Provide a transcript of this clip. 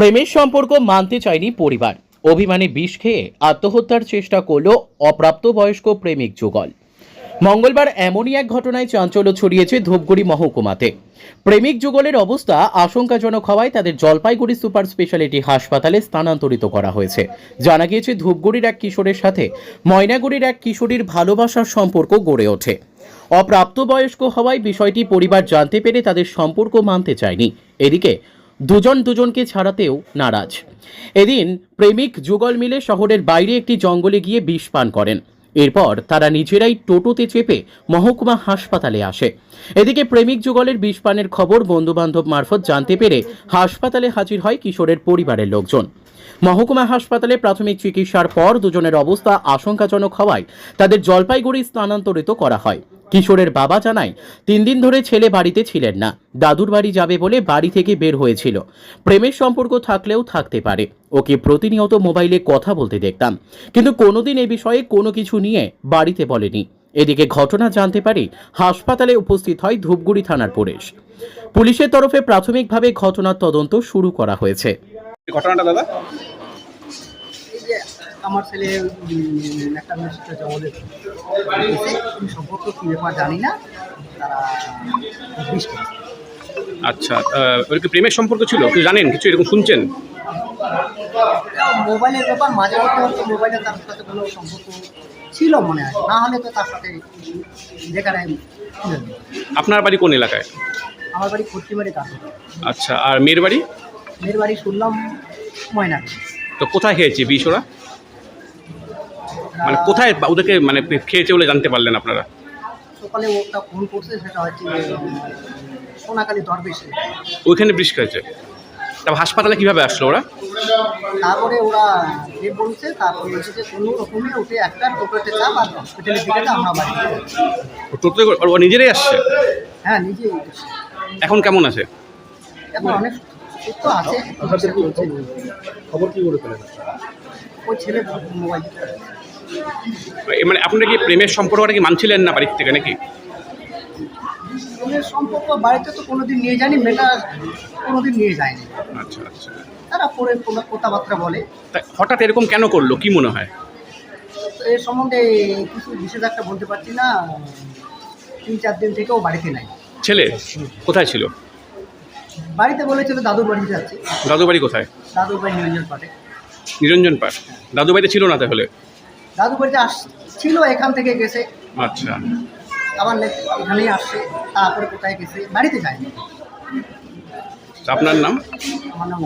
প্রেমের সম্পর্ক মানতে চায়নি পরিবার। অভিমানে বিষ খেয়ে আত্মহত্যার চেষ্টা করল অপ্রাপ্তবয়স্ক প্রেমিক যুগল। মঙ্গলবার এমনই এক ঘটনায় চাঞ্চল্য ছড়িয়েছে ধূপগুড়ি মহকুমাতে। প্রেমিক যুগলের অবস্থা আশঙ্কাজনক হওয়ায় তাদের জলপাইগুড়ি সুপার স্পেশালিটি হাসপাতালে স্থানান্তরিত করা হয়েছে। জানা গিয়েছে, ধূপগুড়ির এক কিশোরের সাথে ময়নাগুড়ির এক কিশোরীর ভালোবাসার সম্পর্ক গড়ে ওঠে। অপ্রাপ্তবয়স্ক হওয়ায় বিষয়টি পরিবার জানতে পেরে তাদের সম্পর্ক মানতে চায়নি। এদিকে দুজন দুজনকে ছাড়াতেও নারাজ। এদিন প্রেমিক যুগল মিলে শহরের বাইরে একটি জঙ্গলে গিয়ে বিষ পান করেন। এরপর তারা নিজেরাই টোটোতে চেপে মহকুমা হাসপাতালে আসে। এদিকে প্রেমিক যুগলের বিষ পানের খবর বন্ধুবান্ধব মারফত জানতে পেরে হাসপাতালে হাজির হয় কিশোরের পরিবারের লোকজন। মহকুমা হাসপাতালে প্রাথমিক চিকিৎসার পর দুজনের অবস্থা আশঙ্কাজনক হওয়ায় তাদের জলপাইগুড়ি স্থানান্তরিত করা হয়। কিশোরের বাবা জানায়, তিন দিন ধরে ছেলে বাড়িতে ছিলেন না। দাদুর বাড়ি যাবে বলে বাড়ি থেকে বের হয়েছিল। প্রেমের সম্পর্ক থাকলেও থাকতে পারে। ওকে প্রতিনিয়ত মোবাইলে কথা বলতে দেখতাম। কিন্তু কোনোদিন এ বিষয়ে কোনো কিছু নিয়ে বাড়িতে বলেনি। এদিকে ঘটনা জানতে পারি, হাসপাতালে উপস্থিত হয় ধূপগুড়ি থানার পুলিশ। পুলিশের তরফে প্রাথমিকভাবে ঘটনার তদন্ত শুরু করা হয়েছে। ঘটনাটা দাদা? আমার ছেলে একটা সাথে জঙ্গলে সম্পর্ক কী ব্যাপার জানি না। তারা আচ্ছা ওর কি প্রেমের সম্পর্ক ছিল? কিছু জানেন? কিছু এরকম শুনছেন? মোবাইলের ব্যাপার মাঝে মধ্যে হয়তো মোবাইলে তার সাথে কোনো সম্পর্ক ছিল মনে হয়। না হলে তো তার সাথে যেখানে আপনার বাড়ি কোন এলাকায়? আমার বাড়ি খট্টিমারি কাছে আচ্ছা আর মেয়ের বাড়ি? মেয়ের বাড়ি শুনলাম ময়না তো কোথায় খেয়েছে বিষ ওরা? মানে কোথায় ওদেরকে মানে খেয়েছে বলে জানতে পারলেন আপনারা? সকালে ওটা ফোন করছে সেটা হচ্ছে সোনাকালী দরবেশে। ওইখানে বৃষ্টি হয়েছে তারপর হাসপাতালে কীভাবে আসলো ওরা? তারপরে ওরা যে বলছে তারপরে বলছে যে কোনো রকমে উঠে একটা টোটোতে চাপ আর হসপিটালে দিকে আমরা বাড়ি ও টোটোতে করে- ও নিজেরাই আসছে? হ্যাঁ নিজেই এখন কেমন আছে? এখন অনেক সুস্থ আছে খবর কি করে পেলেন ওই ছেলে মোবাইল মানে আপনারা কি প্রেমের সম্পর্কটা কি মানছিলেন না বাড়ির থেকে নাকি? ওদের সম্পর্ক বাড়িতে তো কোনোদিন নিয়ে যায়নি মেয়েটা কোনোদিন নিয়ে যায়নি। আচ্ছা আচ্ছা। তারা পরে কোনো কথাবার্তা বলে। হঠাৎ এরকম কেন করল কি মনে হয়? এর সম্বন্ধে কিছু বিশেষ একটা বলতে পারছি না। তিন চার দিন থেকেও বাড়িতে নাই। ছেলে? কোথায় ছিল? বাড়িতে বলেছিল দাদুর বাড়ি যাচ্ছে। দাদু বাড়ি কোথায়? দাদুর বাড়ি নিরঞ্জন পাটে। নিরঞ্জন পাঠ দাদু বাড়িতে ছিল না তাহলে? বাড়িতে আস ছিল এখান থেকে গেছে। আচ্ছা। আবার এখানেই আসছে তারপরে কোথায় গেছে বাড়িতে যায় আপনার নাম? আমার নাম